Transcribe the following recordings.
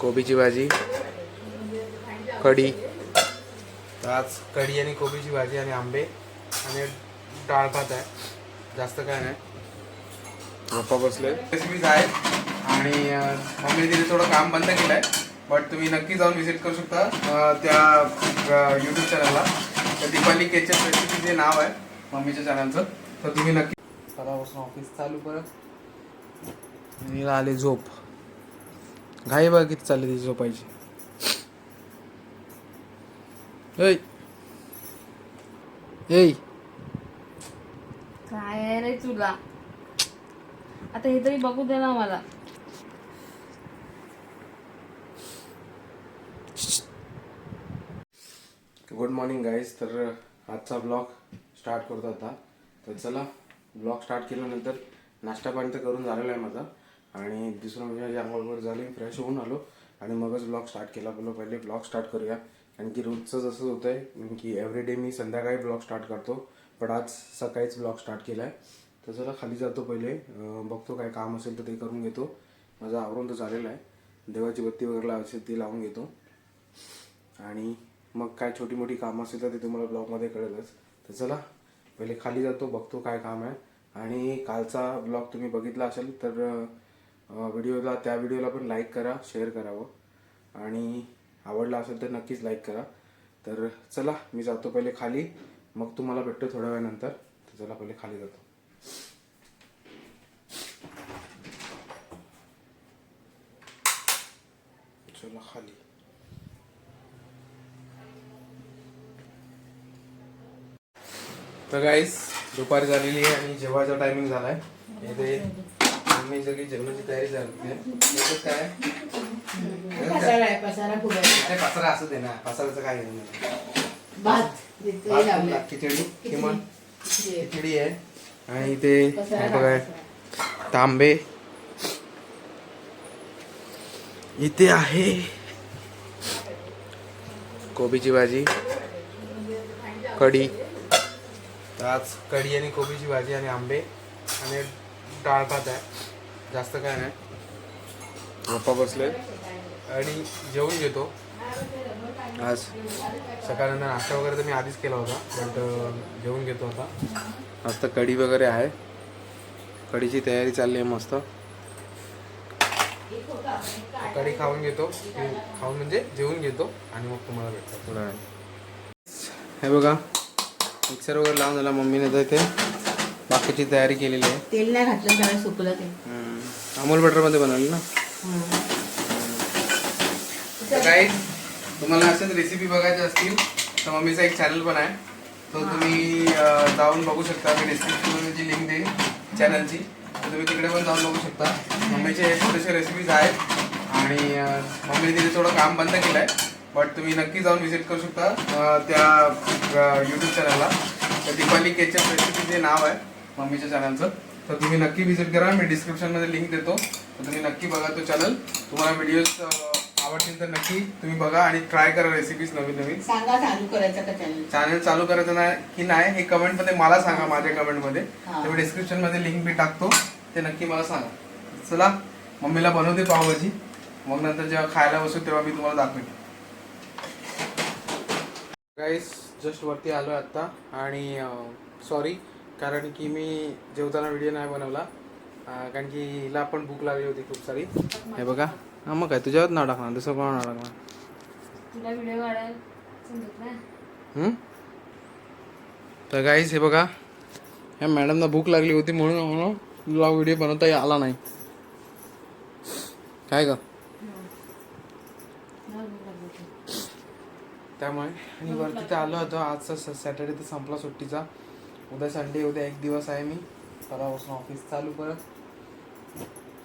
कोबीची भाजी कढी. आज कढी आणि कोबीची भाजी आणि आंबे आणि डाळ भात आहे. जास्त काय नाही. पप्पा बसले. रेसिपीज आहेत आणि अं, मम्मीने तिथे थोडं काम बंद केलं आहे बट तुम्ही नक्की जाऊन व्हिजिट करू शकता त्या यूट्यूब चॅनलला तर दीपाली केचप रेसिपी जे नाव आहे मम्मीच्या चॅनलचं तर तुम्ही नक्की सकाळपासून ऑफिस चालू परत. आले झोप. घाई बघा किती चालली ती झोपायची? ऐ. ऐ. काय रे तुला? आता हे तरी बघू दे ना मला. गुड मॉर्निंग गाईज तर आजचा ब्लॉग स्टार्ट करतो आता. तर चला ब्लॉग स्टार्ट केल्यानंतर नाश्ता पाणी तर करून झालेला आहे माझा. आणि दुसरं म्हणजे आंघोळ झाली फ्रेश होऊन आलो. आणि मगच ब्लॉग स्टार्ट केला. बोललो पहिले ब्लॉग स्टार्ट करूया. कारण की रोजचं जसंच होतं आहे की एव्हरीडे मी संध्याकाळी ब्लॉग स्टार्ट करतो. पण आज सकाळीच ब्लॉग स्टार्ट केला आहे तर चला खाली जातो पहिले. बघतो काय काम असेल तर ते करून घेतो. माझा आवरून तर झालेला आहे. देवाची बत्ती वगैरे लावायची असेल ती लावून घेतो. आणि मग काय छोटी मोठी कामं असेल तर ते तुम्हाला ब्लॉगमध्ये कळेलच. तर चला पहिले खाली जातो बघतो काय काम आहे. आणि कालचा ब्लॉग तुम्ही बघितला असेल तर व्हिडिओला त्या व्हिडिओला पण लाईक करा शेअर करावं हो. आणि आवडला असेल तर नक्कीच लाईक करा. तर चला मी जातो पहिले खाली. मग तुम्हाला भेटतो थोड्या वेळानंतर. तर चला पहिले खाली जातो. चला खाली. तर गाईस दुपारी झालेली आहे आणि जेवायचा टायमिंग झालाय. इथे मम्मी सगळी जेवणाची तयारी झाली याच्यात काय? पसारा आहे? पसारा खूप आहे? अरे पसारा असू दे ना. पसाराचं काय. भात भात लावले आपला खिचडी किमान. खिचडी. आहे. आणि इथे पसारा हे बघा. तांबे. इथे आहे. कोबीची भाजी. कढी. आज कढी आणि कोबीची भाजी आणि आंबे आणि डाळ भात आहे. जास्त काय नाही. पप्पा बसले. आणि जेवून घेतो. आज. सकाळनंतर नाश्ता वगैरे तर मी आधीच केला होता बट जेवून घेतो आता. आज तर कढी वगैरे आहे. कढीची तयारी चालली आहे मस्त. कढी खाऊन घेतो. खाऊन म्हणजे जेवून घेतो आणि मग तुम्हाला भेटतो. हे बघा मिक्सर वगैरे लावून झाला. मम्मीने तर इथे बाकीची तयारी केलेली आहे. तेल नाही घातलं सगळं सुकलं ते. अमूल बटरमध्ये बनवली ना? तर काही तुम्हाला असेच रेसिपी बघायच्या असतील तर मम्मीचा एक चॅनल पण आहे. तो तुम्ही अं, जाऊन बघू शकता. मी डिस्क्रिप्शनमध्ये जी लिंक देईन चॅनलची तर तुम्ही तिकडे पण जाऊन बघू शकता. मम्मीचे थोडेसे रेसिपीज आहेत. आणि अं, मम्मीने तिथे थोडं काम बंद केलं आहे बट तुम्ही नक्की जाऊन व्हिजिट करू शकता अं, त्या यूट्यूब चॅनलला तर दीपाली केचप रेसिपी जे नाव आहे. मम्मीच्या चॅनलचं तर तुम्ही नक्की व्हिजिट करा. मी डिस्क्रिप्शनमध्ये लिंक देतो. तर तुम्ही नक्की बघा तो चॅनल तुम्हाला व्हिडिओज आवडतील तर नक्की तुम्ही बघा आणि ट्राय करा रेसिपीज नवीन नवीन सांगा चालू करायचं का चॅनल चॅनल चालू करायचं नाही की नाही हे कमेंटमध्ये मला सांगा माझ्या कमेंटमध्ये. हा. तर मी डिस्क्रिप्शनमध्ये लिंक बी टाकतो. ते नक्की मला सांगा. चला मम्मीला बनवते पावभाजी. मग नंतर जेव्हा खायला बसू तेव्हा मी तुम्हाला दाखवेन. गाईस जस्ट वरती आलो आता आणि सॉरी कारण की मी जेवताना व्हिडिओ नाही बनवला. कारण की हिला पण भूक लागली होती खूप सारी. हे बघा. हा मग काय? तुझ्यावर नाव टाकणार दुसरं कोणा नाव टाकणार? तर गाईज हे बघा. ह्या मॅडमना भूक लागली होती म्हणून म्हणून तुला व्हिडिओ बनवता आला नाही. काय ग. त्यामुळे आणि वरती आलो होतो. आजचा सॅटर्डे तर संपला सुट्टीचा. उद्या संडे उद्या एक दिवस आहे मी. परवापासून ऑफिस चालू परत.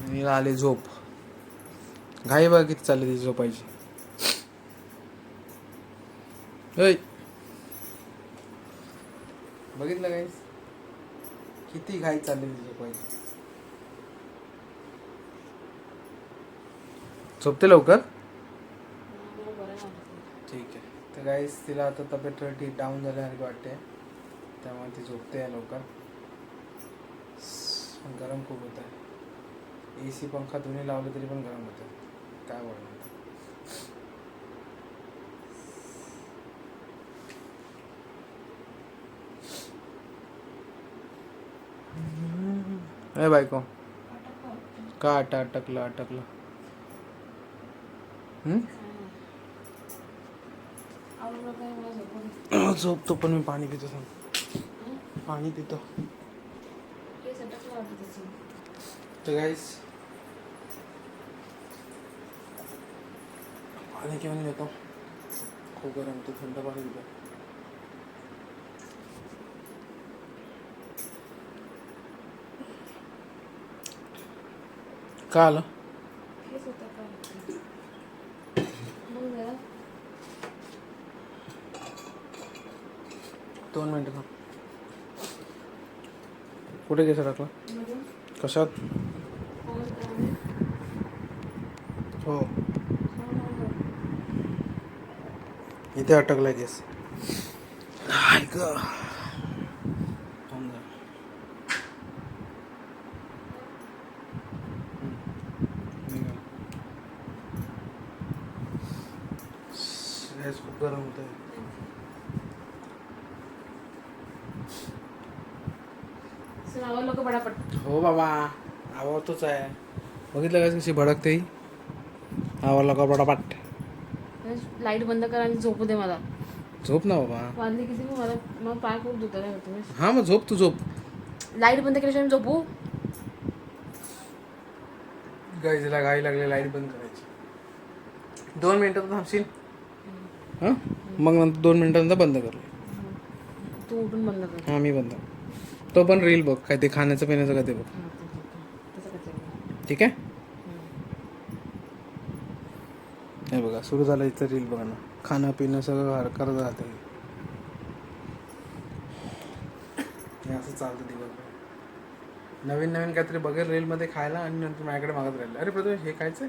आणि आले झोप. घाई बघा किती चालली ती झोपायची. बघितलं गाईस किती घाई चालली ती झोपायची. झोपते लवकर? वाटत. ठीक आहे. तर गाईस तिला आता तब्येत थोडी ठीक डाऊन झाल्यासारखी वाटते. त्यामुळे ती झोपते आहे लवकर. गरम खूप होत आहे. ए सी पंखा दोन्ही लावले तरी पण गरम होतं काय बोलणार ए बायको. का आटा अटकलं अटकलं? झोपतो पण मी पाणी पितो सांग पाणी पितो. तर गाईस पाणी घेऊन येतो. खूप गरम तो थंड पाणी पितो. का आलं केस होतं का मग जरा दोन मिनटं थांब कुठे गेला टाकला कशात? हो. इथे अटकलाय केस. हाय ग. खूप गरम होत आहे आवडलं का पटापट हो बाबा आवडतोच आहे. बघितलं का कशी भडकते ही? आवडला का पटापट लाइट बंद कर आणि झोपू दे मला. झोप ना बाबा. वाजले किती मग मला मग पाय खूप दुखत आहे तुम्ही हा मग झोप तू झोप. लाइट बंद केल्याशिवाय मी झोपू? गाईला गाई लागली लाइट बंद करायची. दोन मिनिटं तर थांबशील? हां? मग नंतर दोन मिनिटानंतर बंद कर. तू उठून बंद कर. हां मी बंद तो पण रील बघ काय ते खाण्याचं पिण्याचं काय ते बघ. ठीक आहे? हे बघा सुरू झालं इथं रील बघा ना खाणं पिणं सगळं हर करत हे असं चालतं दिवसभर. नवीन नवीन काहीतरी बघेल रीलमध्ये खायला आणि नंतर माझ्याकडे मागत राहिलं. अरे प्रथम हे खायचं?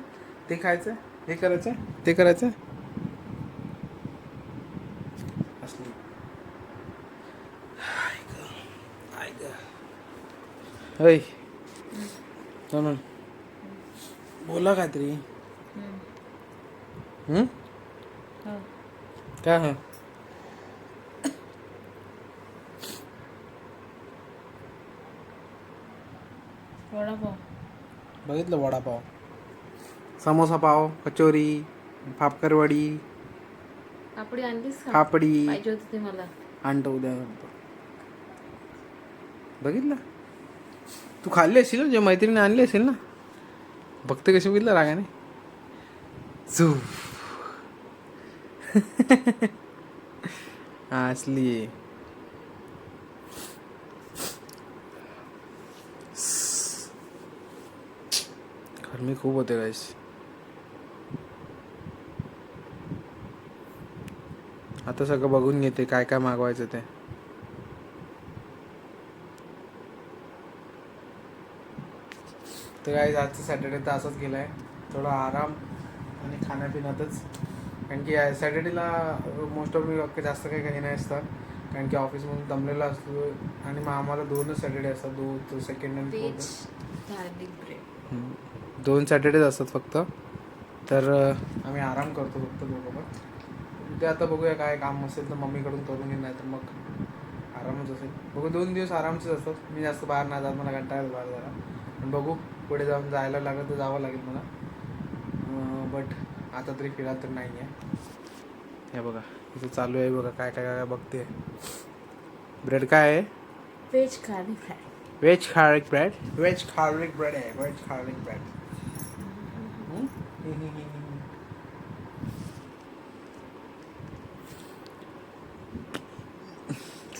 ते खायचं? हे करायचं? ते करायचं? होय म्हणून. बोला काहीतरी? हो. काय हा? वडापाव. बघितलं वडापाव. समोसा पाव कचोरी फापकरवडी कापडी आणलीस का? पापडी. पाहिजे होती मला. आणतो उद्या. आणतो. बघितलं? तू खाल्ली असेल ना जे मैत्रिणी आणली असेल ना? बघते कशी बघितलं रागाने. चू असली. गरमी खूप होते गाईस आता सगळं बघून घेते काय काय मागवायचं ते. तर काय आजचं सॅटर्डे तर असंच गेलं आहे थोडा आराम आणि खाण्यापिण्यातच. कारण की सॅटर्डेला मोस्ट ऑफ मी जास्त काही काही नाही असतात कारण की ऑफिसमधून दमलेला असतो आणि मग आम्हाला दोनच सॅटर्डे असतात. दोन सेकंड आणि. दोन सॅटर्डेज असतात फक्त. तर आम्ही आराम करतो फक्त दोघं पण ते आता बघूया काय काम असेल तर मम्मीकडून करून घेईन नाही तर मग आरामच असेल. बघू दोन दिवस आरामचेच असतात. मी जास्त बाहेर नाही जात मला कंटाळा बाहेर जरा पण बघू. पुढे जाऊन जायला लागत तर जावं लागेल मला. बट आता तरी फिरायला तर नाही आहे हे बघा. इथे चालू आहे बघा काय काय काय बघते. ब्रेड काय आहे? Veg garlic fry veg garlic bread veg garlic bread आहे व्हेज खार्लिक ब्रेड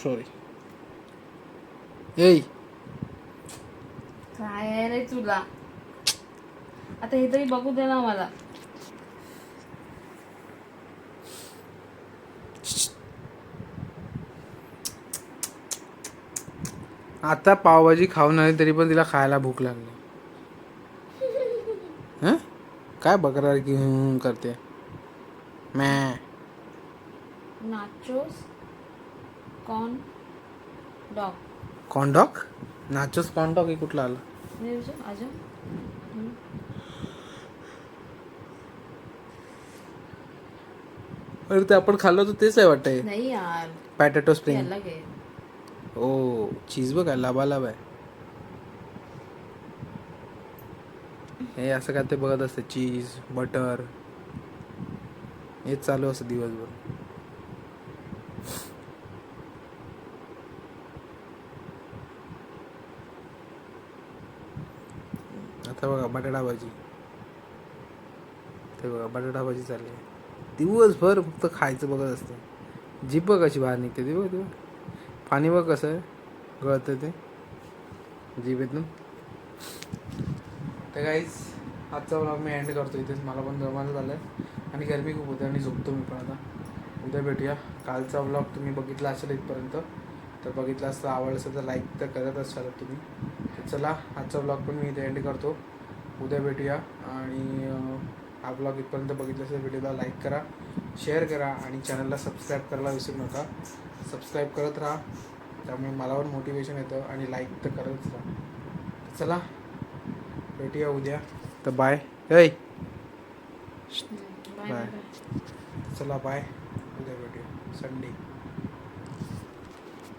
सॉरी येई तुला. आता हे तरी बघू दे ना मला. आता पावभाजी खाऊन आली तरी पण तिला खायला भूक लागली. हं? काय बकरा की हं करते? मॅ nachos corn dog. Corndog nachos corndog हे कुठलं आलं? विचार अजून अरे ते आपण खाल्लं होतं तेच आहे नाही यार. पॅटेटो ते स्प्रिंग अलग आहे ओ चीज बघ लाबालाब आहे. हे असं काय ते बघत असते चीज बटर हेच चालू असतं दिवसभर. आता बघा बटाटा भाजी. ते बघा बटाटा भाजी चालली आहे. दिवसभर फक्त खायचं बघत असतं. जीप बघ कशी बाहेर निघते ती बघ ती पाणी बघ कसं आहे. गळतं ते. जीपेतून तर काहीच आजचा ब्लॉग मी एंड करतो इथेच. मला पण जमायला झालं आहे आणि गरमी खूप होते आणि झोपतो मी पण आता. उद्या भेटूया. कालचा ब्लॉग तुम्ही बघितला असेल इथपर्यंत तर बघितला असता आवडलं असेल तर लाईक तर करत असाल तुम्ही. तर चला आजचा ब्लॉग पण मी इथे एंड करतो. उद्या भेटूया आणि हा ब्लॉग इथपर्यंत बघितला असेल व्हिडिओला लाईक करा शेअर करा आणि चॅनलला सबस्क्राईब करायला विसरू नका. सबस्क्राईब करत राहा त्यामुळे मला पण मोटिवेशन येतं आणि लाईक तर करतच राहा. चला भेटूया उद्या. तर बाय बाय. चला बाय उद्या भेटूया. संडे